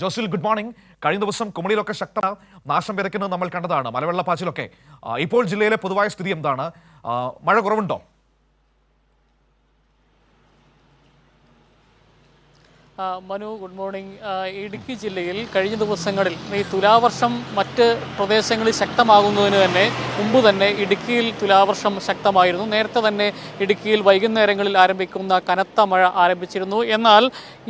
ജോസിൽ good morning കഴിഞ്ഞ ദിവസം കുമളിയിലൊക്കെ ശക്ത നാശം വിതയ്ക്കുന്നത് നമ്മൾ കണ്ടതാണ്. മലവെള്ളപ്പാച്ചിലൊക്കെ. ഇപ്പോൾ ജില്ലയിലെ പൊതുവായ സ്ഥിതി എന്താണ്? മഴ കുറവുണ്ടോ? Manu good morning. ഇടുക്കി ജില്ലയിൽ കഴിഞ്ഞ ദിവസങ്ങളിൽ ഈ തുലാവർഷം മറ്റ് പ്രദേശങ്ങളിൽ ശക്തമാകുന്നതിന് തന്നെ മുമ്പ് തന്നെ ഇടുക്കിയിൽ തുലാവർഷം ശക്തമായിരുന്നു. നേരത്തെ തന്നെ ഇടുക്കിയിൽ വൈകുന്നേരങ്ങളിൽ ആരംഭിക്കുന്ന കനത്ത മഴ ആരംഭിച്ചിരുന്നു. എന്നാൽ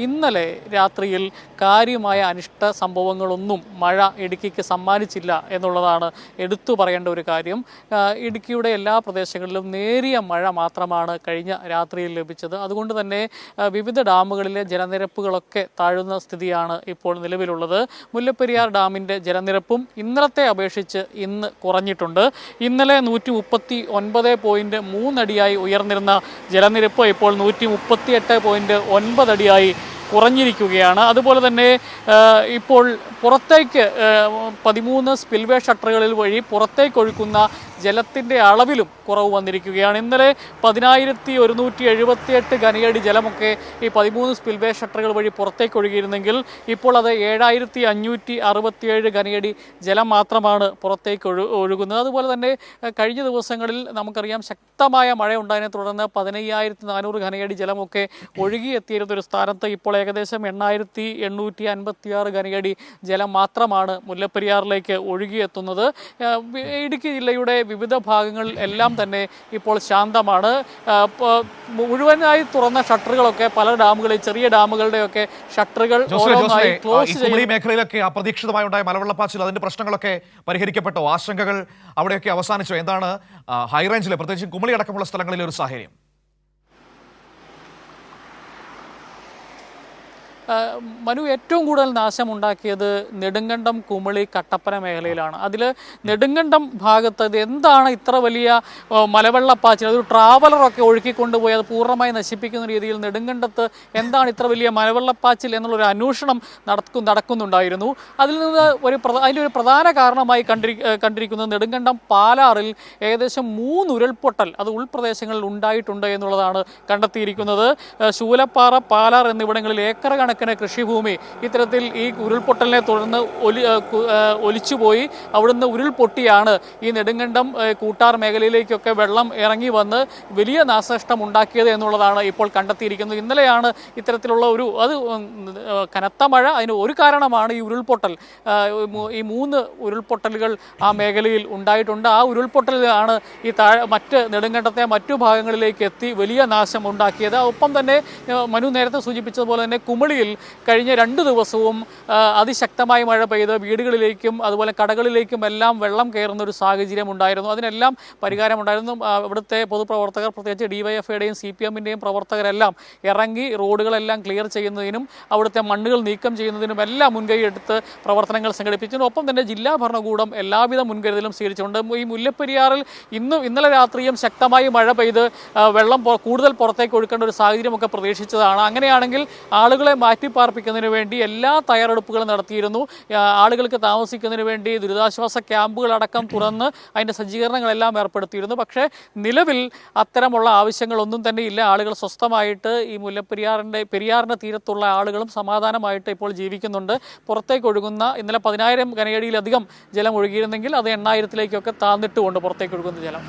ഇന്നലെ രാത്രിയിൽ കാര്യമായ അനിഷ്ട സംഭവങ്ങളൊന്നും മഴ ഇടുക്കിക്ക് സമ്മാനിച്ചില്ല എന്നുള്ളതാണ് എടുത്തു പറയേണ്ട ഒരു കാര്യം. ഇടുക്കിയുടെ എല്ലാ പ്രദേശങ്ങളിലും നേരിയ മഴ മാത്രമാണ് കഴിഞ്ഞ രാത്രിയിൽ ലഭിച്ചത്. അതുകൊണ്ട് തന്നെ വിവിധ ഡാമുകളിലെ ജലനിരപ്പുകളൊക്കെ താഴുന്ന സ്ഥിതിയാണ് ഇപ്പോൾ നിലവിലുള്ളത്. മുല്ലപ്പെരിയാർ ഡാമിന്റെ ജലനിരപ്പും ഇന്നലത്തെ അപേക്ഷിച്ച് ഇന്ന് കുറഞ്ഞിട്ടുണ്ട്. ഇന്നലെ നൂറ്റി മുപ്പത്തി ഒൻപത് പോയിന്റ് മൂന്നടിയായി ഉയർന്നിരുന്ന ജലനിരപ്പ് ഇപ്പോൾ നൂറ്റി മുപ്പത്തി എട്ട് പോയിന്റ് ഒൻപതടിയായി കുറഞ്ഞിരിക്കുകയാണ്. അതുപോലെ തന്നെ ഇപ്പോൾ പുറത്തേക്ക് പതിമൂന്ന് സ്പിൽവേ ഷട്ടറുകളിൽ വഴി പുറത്തേക്ക് ഒഴുക്കുന്ന ജലത്തിന്റെ അളവിലും കുറവ് വന്നിരിക്കുകയാണ്. ഇന്നലെ പതിനായിരത്തി ഒരുന്നൂറ്റി എഴുപത്തിയെട്ട് ഘനയടി ജലമൊക്കെ ഈ പതിമൂന്ന് സ്പിൽവേ ഷട്ടറുകൾ വഴി പുറത്തേക്ക് ഒഴുകിയിരുന്നെങ്കിൽ ഇപ്പോൾ അത് ഏഴായിരത്തി അഞ്ഞൂറ്റി അറുപത്തിയേഴ് ഘനയടി ജലം മാത്രമാണ് പുറത്തേക്ക് ഒഴു ഒഴുകുന്നത്. അതുപോലെ തന്നെ കഴിഞ്ഞ ദിവസങ്ങളിൽ നമുക്കറിയാം ശക്തമായ മഴ ഉണ്ടായതിനെ തുടർന്ന് പതിനയ്യായിരത്തി നാനൂറ് ഘനയടി ജലമൊക്കെ ഒഴുകിയെത്തിയിരുന്ന ഒരു സ്ഥാനത്ത് ഇപ്പോൾ ഏകദേശം എണ്ണായിരത്തി എണ്ണൂറ്റി അൻപത്തി ആറ് ഘനയടി ജലം മാത്രമാണ് മുല്ലപ്പെരിയാറിലേക്ക് ഒഴുകിയെത്തുന്നത്. ഇടുക്കി ജില്ലയുടെ വിവിധ ഭാഗങ്ങളിൽ എല്ലാം തന്നെ ഇപ്പോൾ ശാന്തമാണ്. മുഴുവനായി തുറന്ന ഷട്ടറുകളൊക്കെ പല ഡാമുകളിൽ ചെറിയ ഡാമുകളുടെയൊക്കെ ഷട്ടറുകൾ ഓരോന്നായി ക്ലോസ് ചെയ്യും മേഖലയിലൊക്കെ അപ്രതീക്ഷിതമായി ഉണ്ടായ മലവെള്ളപ്പാച്ചിൽ അതിന്റെ പ്രശ്നങ്ങളൊക്കെ പരിഹരിക്കപ്പെട്ടോ? ആശങ്കകൾ അവിടെയൊക്കെ അവസാനിച്ചോ? എന്താണ് ഹൈറേഞ്ചിലെ പ്രത്യേകിച്ച് കുമളി അടക്കമുള്ള സ്ഥലങ്ങളിലെ ഒരു സാഹചര്യം? മനു ഏറ്റവും കൂടുതൽ നാശമുണ്ടാക്കിയത് നെടുങ്കണ്ടം കുമളി കട്ടപ്പന മേഖലയിലാണ്. അതിൽ നെടുങ്കണ്ടം ഭാഗത്ത് എന്താണ് ഇത്ര വലിയ മലവെള്ളപ്പാച്ചിൽ? അതൊരു ട്രാവലറൊക്കെ ഒഴുക്കിക്കൊണ്ടുപോയി അത് പൂർണമായി നശിപ്പിക്കുന്ന രീതിയിൽ നെടുങ്കണ്ടത്ത് എന്താണ് ഇത്ര വലിയ മലവെള്ളപ്പാച്ചിൽ എന്നുള്ളൊരു അന്വേഷണം നടക്കും നടക്കുന്നുണ്ടായിരുന്നു. അതിൽ നിന്ന് ഒരു അതിന്റെ ഒരു പ്രധാന കാരണമായി കണ്ടിരി കണ്ടിരിക്കുന്നത് നെടുങ്കണ്ടം പാലാറിൽ ഏകദേശം മൂന്ന് ഉരുൾപൊട്ടൽ അത് ഉൾപ്രദേശങ്ങളിൽ ഉണ്ടായിട്ടുണ്ട് എന്നുള്ളതാണ് കണ്ടെത്തിയിരിക്കുന്നത്. ശൂലപ്പാറ പാലാർ എന്നിവിടങ്ങളിൽ ഏക്കർ കണക്കിന് കൃഷിഭൂമി ഇത്തരത്തിൽ ഈ ഉരുൾപൊട്ടലിനെ തുടർന്ന് ഒലി ഒലിച്ചുപോയി. അവിടുന്ന് ഉരുൾപൊട്ടിയാണ് ഈ നെടുങ്കണ്ടം കൂട്ടാർ മേഖലയിലേക്കൊക്കെ വെള്ളം ഇറങ്ങി വന്ന് വലിയ നാശനഷ്ടം ഉണ്ടാക്കിയത് എന്നുള്ളതാണ് ഇപ്പോൾ കണ്ടെത്തിയിരിക്കുന്നത്. ഇന്നലെയാണ് ഇത്തരത്തിലുള്ള ഒരു അത് കനത്ത മഴ. അതിന് ഒരു കാരണമാണ് ഈ ഉരുൾപൊട്ടൽ. ഈ മൂന്ന് ഉരുൾപൊട്ടലുകൾ ആ മേഖലയിൽ ഉണ്ടായിട്ടുണ്ട്. ആ ഉരുൾപൊട്ടലാണ് ഈ താഴെ മറ്റ് നെടുങ്കണ്ടത്തെ മറ്റു ഭാഗങ്ങളിലേക്ക് എത്തി വലിയ നാശം ഉണ്ടാക്കിയത്. ഒപ്പം തന്നെ മനു നേരത്തെ സൂചിപ്പിച്ചതുപോലെ തന്നെ കുമളിയിൽ കഴിഞ്ഞ രണ്ട് ദിവസവും അതിശക്തമായ മഴ പെയ്ത് വീടുകളിലേക്കും അതുപോലെ കടകളിലേക്കും എല്ലാം വെള്ളം കയറുന്ന ഒരു സാഹചര്യം ഉണ്ടായിരുന്നു. അതിനെല്ലാം പരിഹാരമുണ്ടായിരുന്നു. ഇവിടുത്തെ പൊതുപ്രവർത്തകർ പ്രത്യേകിച്ച് ഡിവൈഎഫ്ഐയുടെയും സി പി എമ്മിന്റെയും പ്രവർത്തകരെല്ലാം ഇറങ്ങി റോഡുകളെല്ലാം ക്ലിയർ ചെയ്യുന്നതിനും അവിടുത്തെ മണ്ണുകൾ നീക്കം ചെയ്യുന്നതിനും എല്ലാം മുൻകൈ എടുത്ത് പ്രവർത്തനങ്ങൾ സംഘടിപ്പിച്ചു. ഒപ്പം തന്നെ ജില്ലാ ഭരണകൂടം എല്ലാവിധ മുൻകരുതലും സ്വീകരിച്ചുകൊണ്ട് ഈ മുല്ലപ്പെരിയാറിൽ ഇന്നും ഇന്നലെ രാത്രിയും ശക്തമായി മഴ പെയ്ത് വെള്ളം കൂടുതൽ പുറത്തേക്ക് ഒഴുക്കേണ്ട ഒരു സാഹചര്യമൊക്കെ പ്രതീക്ഷിച്ചതാണ്. അങ്ങനെയാണെങ്കിൽ ആളുകളെ മാറ്റിപ്പാർപ്പിക്കുന്നതിന് വേണ്ടി എല്ലാ തയ്യാറെടുപ്പുകളും നടത്തിയിരുന്നു. ആളുകൾക്ക് താമസിക്കുന്നതിന് വേണ്ടി ദുരിതാശ്വാസ ക്യാമ്പുകളടക്കം തുറന്ന് അതിന്റെ സജ്ജീകരണങ്ങളെല്ലാം ഏർപ്പെടുത്തിയിരുന്നു. പക്ഷേ നിലവിൽ അത്തരമുള്ള ആവശ്യങ്ങളൊന്നും തന്നെ ഇല്ല. ആളുകൾ സ്വസ്ഥമായിട്ട് ഈ മുല്ലപ്പെരിയാറിന്റെ പെരിയാറിന്റെ തീരത്തുള്ള ആളുകളും സമാധാനമായിട്ട് ഇപ്പോൾ ജീവിക്കുന്നുണ്ട്. പുറത്തേക്ക് ഒഴുകുന്ന ഇന്നലെ പതിനായിരം ഘനയടിയിലധികം ജലം ഒഴുകിയിരുന്നെങ്കിൽ അത് എണ്ണായിരത്തിലേക്കൊക്കെ താന്നിട്ടുകൊണ്ട് പുറത്തേക്ക് ഒഴുകുന്ന ജലം.